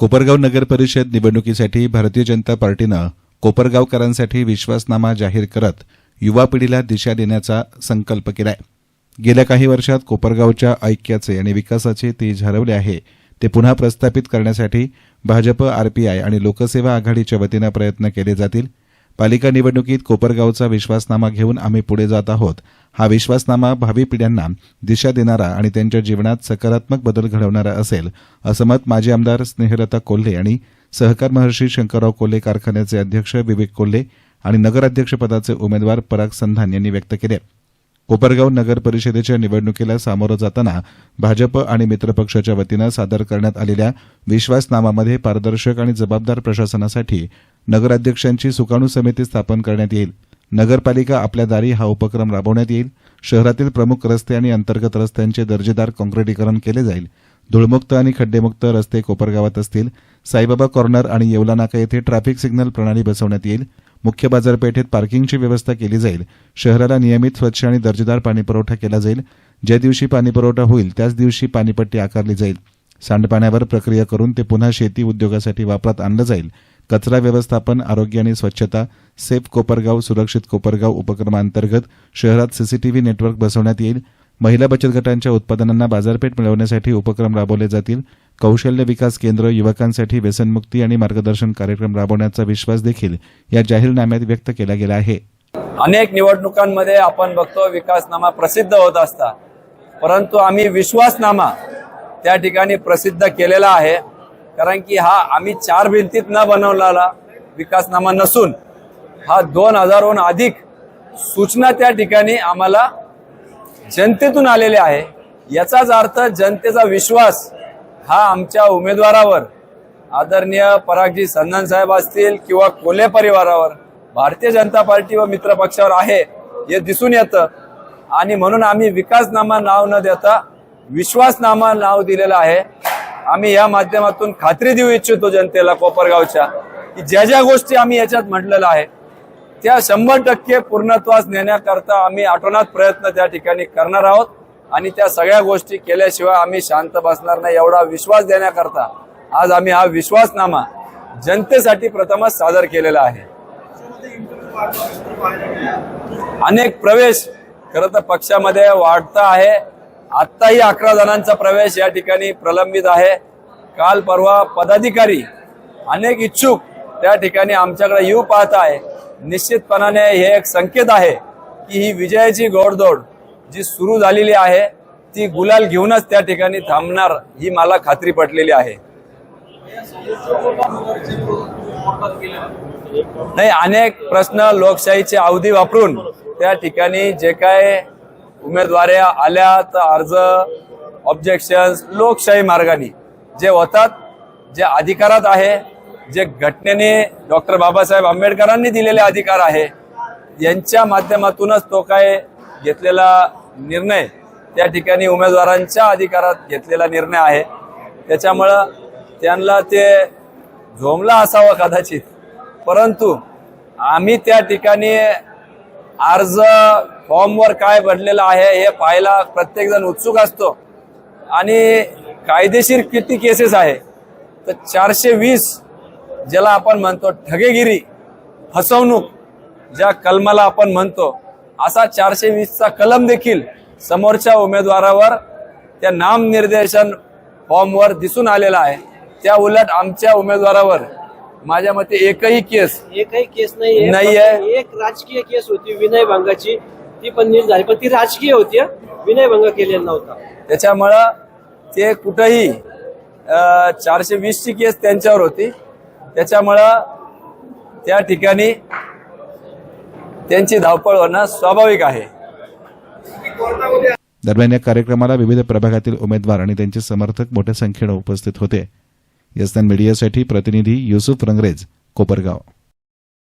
कोपरगाव नगर परिषद निवडणुकीसाठी भारतीय जनता पार्टीनं कोपरगावकरांसाठी विश्वासनामा जाहीर करत युवा पिढीला दिशा देण्याचा संकल्प केलाय. गेल्या काही वर्षात कोपरगावच्या ऐक्याचे आणि विकासाचे तेज हरवले आहे. ते पुन्हा प्रस्थापित करण्यासाठी भाजप आरपीआय आणि लोकसेवा आघाडीच्या वतीनं प्रयत्न केले जातील. पालिका निवडणुकीत कोपरगावचा विश्वासनामा घेऊन आम्ही पुढे जात आहोत. हा विश्वासनामा भावी पिढ्यांना दिशा देणारा आणि त्यांच्या जीवनात सकारात्मक बदल घडवणारा असेल असं मत माजी आमदार स्नेहलता कोल्हे आणि सहकार महर्षी शंकरराव कोल्हे कारखान्याचे अध्यक्ष विवेक कोल्हे आणि नगराध्यक्षपदाचे उमेदवार पराग संधान यांनी व्यक्त केले. कोपरगाव नगर परिषदेच्या निवडणुकीला सामोरं जाताना भाजप आणि मित्रपक्षाच्या वतीनं सादर करण्यात आलेल्या विश्वासनामामध्ये पारदर्शक आणि जबाबदार प्रशासनासाठी नगराध्यक्षांची सुकाणू समिती स्थापन करण्यात येईल. नगरपालिका आपल्या दारी हा उपक्रम राबवण्यात येईल. शहरातील प्रमुख रस्ते आणि अंतर्गत रस्त्यांचे दर्जेदार काँक्रिटीकरण केले जाईल. धूळमुक्त आणि खड्डेमुक्त रस्ते कोपरगावात असतील. साईबाबा कॉर्नर आणि येवला नाका येथे ट्रॅफिक सिग्नल प्रणाली बसवण्यात येईल. मुख्य बाजारपेठेत पार्किंगची व्यवस्था केली जाईल. शहराला नियमित स्वच्छ आणि दर्जेदार पाणीपुरवठा केला जाईल. ज्या दिवशी पाणीपुरवठा होईल त्याच दिवशी पाणीपट्टी आकारली जाईल. सांडपाण्यावर प्रक्रिया करून ते पुन्हा शेती उद्योगासाठी वापरात आणलं जाईल. कचरा व्यवस्थापन आरोग्य आणि स्वच्छता सेफ कोपरगाव सुरक्षित कोपरगाव उपक्रमांतर्गत शहरात सीसीटीव्ही नेटवर्क बसवण्यात येईल. महिला बचत गटांच्या उत्पादनांना बाजारपेठ मिळवण्यासाठी उपक्रम राबवले जातील. कौशल्य विकास केंद्र युवकांसाठी व्यसनमुक्ती आणि मार्गदर्शन कार्यक्रम राबवण्याचा विश्वास देखील या जाहीरनाम्यात व्यक्त केला गेला आहे. अनेक निवडणुकांमध्ये आपण बघतो विकासनामा प्रसिद्ध होत असता परंतु आम्ही विश्वासनामा त्या ठिकाणी प्रसिद्ध केलेला आहे. कारण की हा आम्ही चार भिंतीत न बनवलेला विकासनामा नसून हा दोन हजारहून अधिक सूचना त्या ठिकाणी आम्हाला जनतेतून आलेले आहे. याचाच अर्थ जनतेचा विश्वास हा आमच्या उमेदवारावर आदरणीय परागजी सन्नान साहेब असतील किंवा कोल्हे परिवारावर भारतीय जनता पार्टी व मित्र पक्षावर आहे हे दिसून येतं. आणि म्हणून आम्ही विकासनामा नाव न देता विश्वासनामा नाव दिलेलं आहे. आम्ही या माध्यमातून खात्री देऊ इच्छितो जनतेला कोपरगावच्या की ज्या ज्या गोष्टी आम्ही याच्यात म्हटलेल्या आहे त्या शंभर टक्के पूर्णत्वास नेण्याकरता आम्ही आठवणात प्रयत्न त्या ठिकाणी करणार आहोत. आणि त्या सगळ्या गोष्टी केल्याशिवाय आम्ही शांत बसणार नाही एवढा विश्वास देण्याकरता आज आम्ही हा विश्वासनामा जनतेसाठी प्रथमच सादर केलेला आहे. अनेक प्रवेश खरं तर पक्षामध्ये वाढता आहे. आत्ताही अकरा जणांचा प्रवेश या ठिकाणी प्रलंबित आहे. काल परवा पदाधिकारी अनेक इच्छुक त्या ठिकाणी आमच्याकडे येऊ पाहत आहे. निश्चितपणाने हे एक संकेत आहे की ही विजयाची गोडदोड जी सुरू झालेली आहे ती गुलाल घेऊनच त्या ठिकाणी थांबणार ही मला खात्री पटलेली आहे. नाही अनेक प्रश्न लोकशाहीचे अवधी वापरून त्या ठिकाणी जे काय उमेदवाऱ्या आल्या तर अर्ज ऑब्जेक्शन्स लोकशाही मार्गाने. जे होतात जे अधिकारात आहे जे घटनेने डॉक्टर बाबासाहेब आंबेडकरांनी दिलेले अधिकार आहे यांच्या माध्यमातूनच तो काय घेतलेला निर्णय त्या ठिकाणी उमेदवारांच्या अधिकारात घेतलेला निर्णय आहे. त्याच्यामुळं त्यांना ते झोमला असावं कदाचित. परंतु आम्ही त्या ठिकाणी अर्ज फॉर्मवर काय भरलेलं आहे हे पाहायला प्रत्येक जण उत्सुक असतो. आणि कायदेशीर किती केसेस आहे तर चारशे वीस ज्याला आपण म्हणतो ठगेगिरी फसवणूक ज्या कलमाला आपण म्हणतो असा चारशे वीसचा कलम देखील समोरच्या उमेदवारावर त्या नामनिर्देशन फॉर्मवर दिसून आलेला आहे. त्या उलट आमच्या उमेदवारावर माझ्या मते एकही केस एकही केस नाही नाहीये. एक राजकीय केस होती विनयभंगाची ती पण नीट झाली. पण ती राजकीय होती. विनयभंग केलेला नव्हता. त्याच्यामुळं ते कुठंही अं, चारशे वीसची केस त्यांच्यावर होती. त्याच्यामुळं त्या ठिकाणी त्यांची धावपळ होणं स्वाभाविक आहे. दरम्यान या कार्यक्रमाला विविध प्रभागातील उमेदवार आणि त्यांचे समर्थक मोठ्या संख्येनं उपस्थित होते. यस्तान मीडियासाठी प्रतिनिधी युसुफ रंगरेज कोपरगाव.